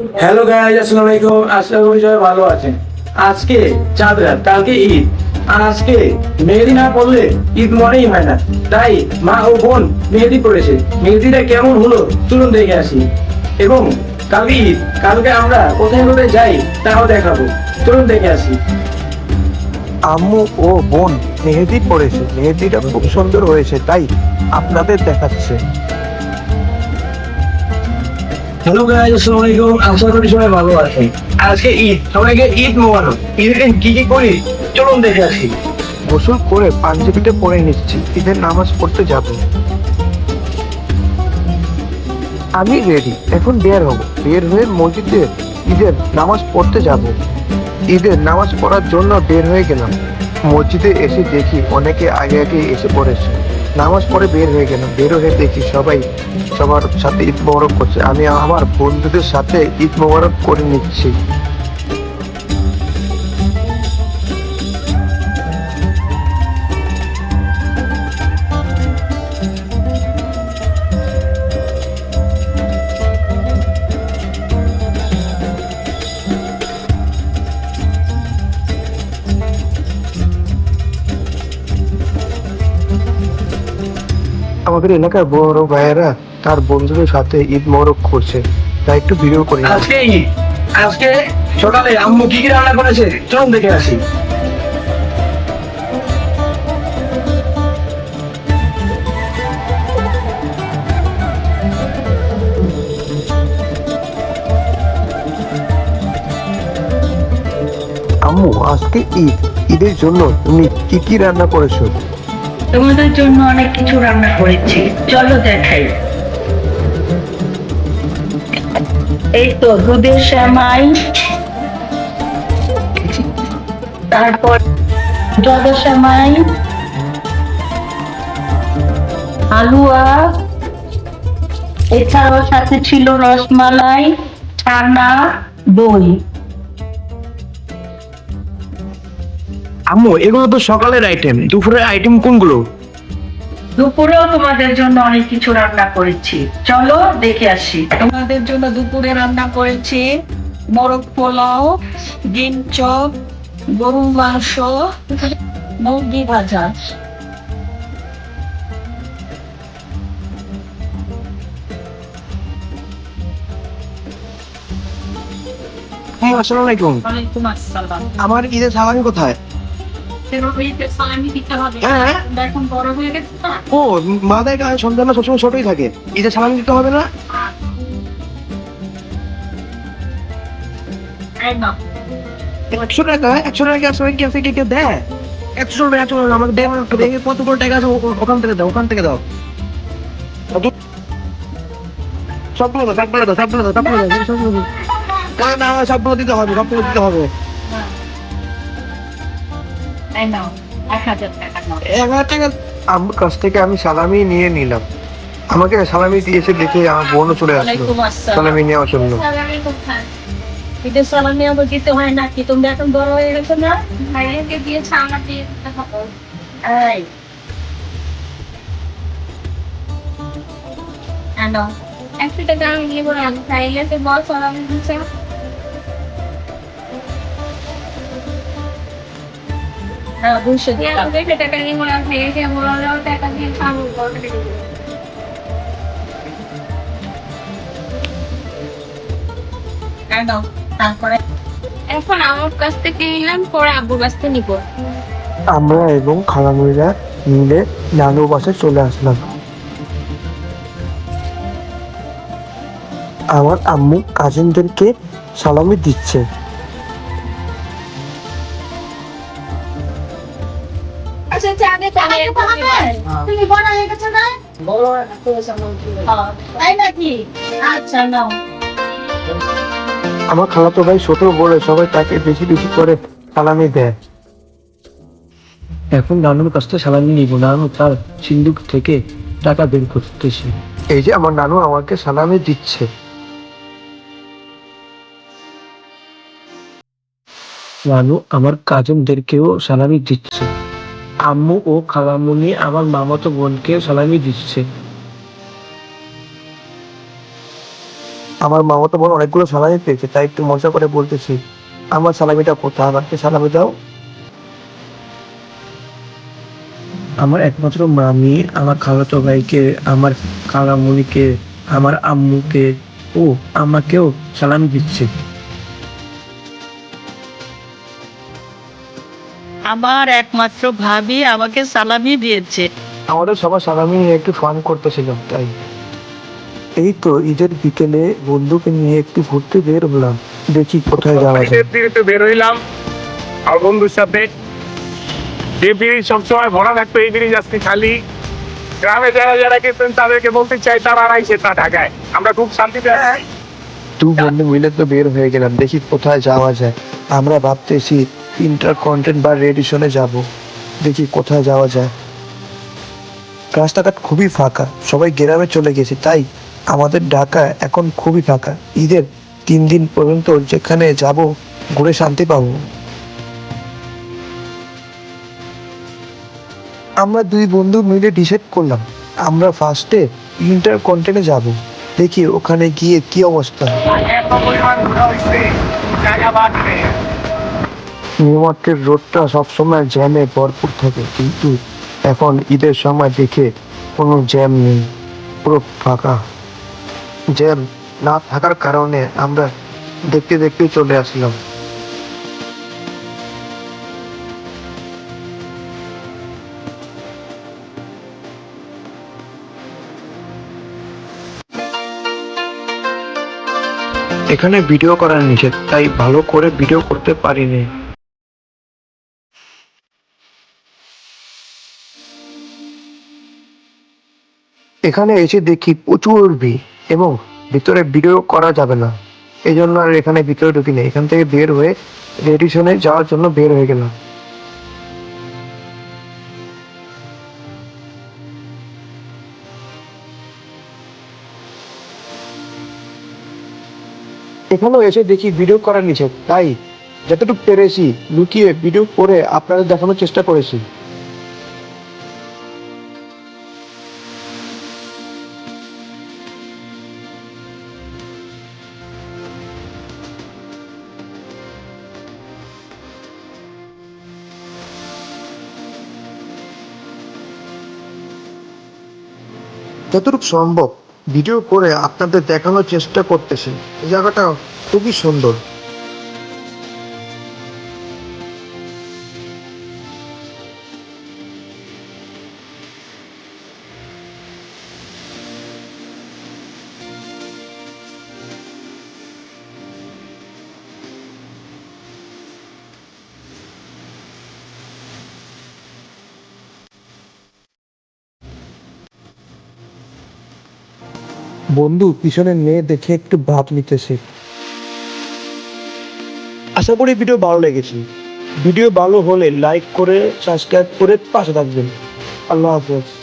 Hello guys আসসালামু আলাইকুম আশা করি সবাই ভালো আছেন। আজকে চাঁদ রাত, কালকে ঈদ। আর আজকে মেহেদি না পড়লে ঈদ মনেই হয় না। তাই মা ও বোন মেহেদি পড়েছে। মেহেদিটা কেমন হলো চলুন দেখে আসি। এবং কালকে ঈদ, কালকে আমরা কোথায় কোথায় যাই তাও দেখাবো। চলুন দেখে আসি। আম্মু ও বোন মেহেদি পড়েছে। মেহেদিটা খুব সুন্দর হয়েছে, তাই আপনাদের দেখাচ্ছে। হ্যালো গাইজ আসসালামু আলাইকুম। আশা করি সবাই ভালো আছেন। আজকে ঈদ, সবাইকে ঈদ মোবারক। ঈদের দিন কি কি করি? চলুন দেখে আসি। গোসল করে পরে নিচ্ছি। ঈদের নামাজ পড়তে যাব। আমি রেডি এখন বের হব। বের হয়ে মসজিদে ঈদের নামাজ পড়তে যাব। ঈদের নামাজ পড়ার জন্য বের হয়ে গেলাম। মসজিদে এসে দেখি অনেকে আগে আগে এসে পড়েছে। নামাজ পড়ে বের হয়ে গেলাম বের হয়ে দেখি সবাই সবার সাথে ঈদ মোবারক করছে। আমি আমার বন্ধুদের সাথে ঈদ মোবারক করে নিচ্ছি। আমাদের এলাকার বড় ভাইয়েরা তার বন্ধুদের সাথে ঈদ মোবারক করছে। তাই একটু ভিডিও করি আজকে আজকে সকালে আম্মু কি কি রান্না করেছে? চলুন দেখে আসি। আম্মু আজকে ঈদ। ঈদের জন্য তুমি কি কি রান্না করেছ? তোমাদের জন্য অনেক কিছু রান্না করেছি। চলো দেখাই। এই তো, দুধের শ্যামাই। তারপর জলের শ্যামাই। হালুয়া। এছাড়াও সাথে ছিল রসমালাই, ছানা, দই। আম্মু এগুলো তো সকালের আইটেম দুপুরের আইটেম কোনগুলো? দুপুরেও তোমাদের জন্য অনেক কিছু রান্না করেছি। চলো দেখে আসি। তোমাদের জন্য দুপুরে রান্না করেছি মোরগ পোলাও ডিম চপ গরু মাংস মুরগি ভাজা। হ্যাঁ আমার ঈদের সালামি কোথায়? ও মাদের কাছে সন্তানরা সবসময় ছোটই থাকে। ঈদের সালামি দিতে হবে না? নাও। একশো টাকা একশো টাকা একশো দেয়? একশো টাকা একশো টাকা আমাকে দেয় দেখে কত করে টাকা আছে ও- ও- ওখান থেকে দাও ওখান থেকে দাও। সবগুলো দাও সবগুলো দাও সবগুলো দাও সবগুলো দাও সবগুলো দিতে হবে সবগুলো দিতে হবে। নাও, এক হাজার টাকা নাও। এক হাজার টাকা আমার কাছ থেকে আমি সালামি নিয়ে নিলাম। আমাকে সালামি দিয়েছে দেখে আমার বোনও চলে আসলো। সালামি নেওয়ার জন্য। সালামি আবার দিতে হয় না কি? তুমি এখন বড় হয়ে গেছো না? ভাইয়াকে দিয়েছে আমার দিয়ে দিতে হবে। একশো টাকা আমি নিয়ে বলে আমি খাইলে বল সালামি দিচ্ছে দুইশো টাকা নিয়ে টাকা দিয়ে খাব। আনো তারপরে? এখন আমার কাছ থেকে নিলাম পরে আব্বুর কাছ থেকে নিবো। আমরা এবং খালামুড়িরা মিলে নানু বাসায় চলে আসলাম। আমার আম্মু কাজিনদেরকে সালামি দিচ্ছে। তুমি বড় হয়ে গেছো না? বড় তাই নাকি? আচ্ছা নাও। আমার খালাতো ভাই ছোট বলে সবাই তাকে বেশি বেশি করে সালামি দেয়। এখন নানুর কাছ থেকে সালামি নিব। নানু তার সিন্ধুক থেকে টাকা বের করতেছে। এই যে আমার নানু আমাকে সালামি দিচ্ছে। নানু আমার কাজিনদেরকেও সালামি দিচ্ছে। আম্মু ও খালামুনি আমার মামাতো বোনকেও সালামি দিচ্ছে। আমার মামাতো বোন অনেকগুলো সালামি পেয়েছে তাই একটু মজা করে বলতেছি। আমার সালামিটা কোথায়? আমাকে সালামি দাও। আমার একমাত্র মামি আমার খালাতো ভাইকে আমার খালামুনিকে আমার আম্মুকে ও আমাকেও সালামি দিচ্ছে। আমার একমাত্র ভাবি আমাকে সালামি দিয়েছে। আমাদের সবার সালামি নিয়ে একটু ফান করতেছিলাম তাই। এই তো ঈদের বিকেলে বন্ধুকে নিয়ে একটু ঘুরতে বের হলাম দেখি কোথায় যাওয়া যায়। একটু বের হইলাম আর বন্ধুর সাথে। যে ব্রিজ সবসময় ভরা থাকতো এই ব্রিজ আজকে খালি। গ্রামে যারা যারা গেছেন তাদেরকে বলতে চাই তারা আইসে তা ঢাকায়। আমরা খুব শান্তিতে আছি। দু বন্ধু মিলে তো বের হয়ে গেলাম দেখি কোথায় যাওয়া যায়। আমরা ভাবতেছি ইন্টার কন্টেন্ট বা রেডিশনে যাব। দেখি কোথায় যাওয়া যায়। রাস্তাঘাট খুবই ফাঁকা। সবাই গ্রামে চলে গেছে, তাই আমাদের ঢাকা এখন খুবই ফাঁকা। ঈদের তিন দিন পর্যন্ত যেখানে যাব, ঘুরে শান্তি পাবো। আমরা দুই বন্ধু মিলে ডিসাইড করলাম, আমরা ফার্স্টে ইন্টার কন্টেন্টে যাব। দেখি ওখানে গিয়ে কি অবস্থা। নিউমার্কের রোডটা সবসময় জ্যামে ভরপুর থাকে, কিন্তু এখন ঈদের সময় দেখে কোনো জ্যাম নেই, পুরো ফাঁকা। জ্যাম না থাকার কারণে আমরা দেখতে দেখতে চলে আসলাম। এখানে ভিডিও করা নিষেধ, তাই ভালো করে ভিডিও করতে পারিনি। এখানে এসে দেখি প্রচুর ভিড় এবং ভিতরে ভিডিও করা যাবে না। এই জন্য আর এখানে ভিতরে ঢুকি নেই। এখান থেকে বের হয়ে রেডিশনে যাওয়ার জন্য বের হয়ে গেলাম। এখানেও এসে দেখি ভিডিও করার নিষেধ। তাই যতটুকু পেরেছি লুকিয়ে ভিডিও করে আপনাদের দেখানোর চেষ্টা করেছি। যতটুকু সম্ভব ভিডিও করে আপনাদের দেখানোর চেষ্টা করতেছি। এই জায়গাটা খুবই সুন্দর। বন্ধু পিছনে মেয়ে দেখে একটু ভাব নিতেছে। আশা করি ভিডিও ভালো লেগেছে। ভিডিও ভালো হলে লাইক করে সাবস্ক্রাইব করে পাশে থাকবেন। আল্লাহ হাফেজ।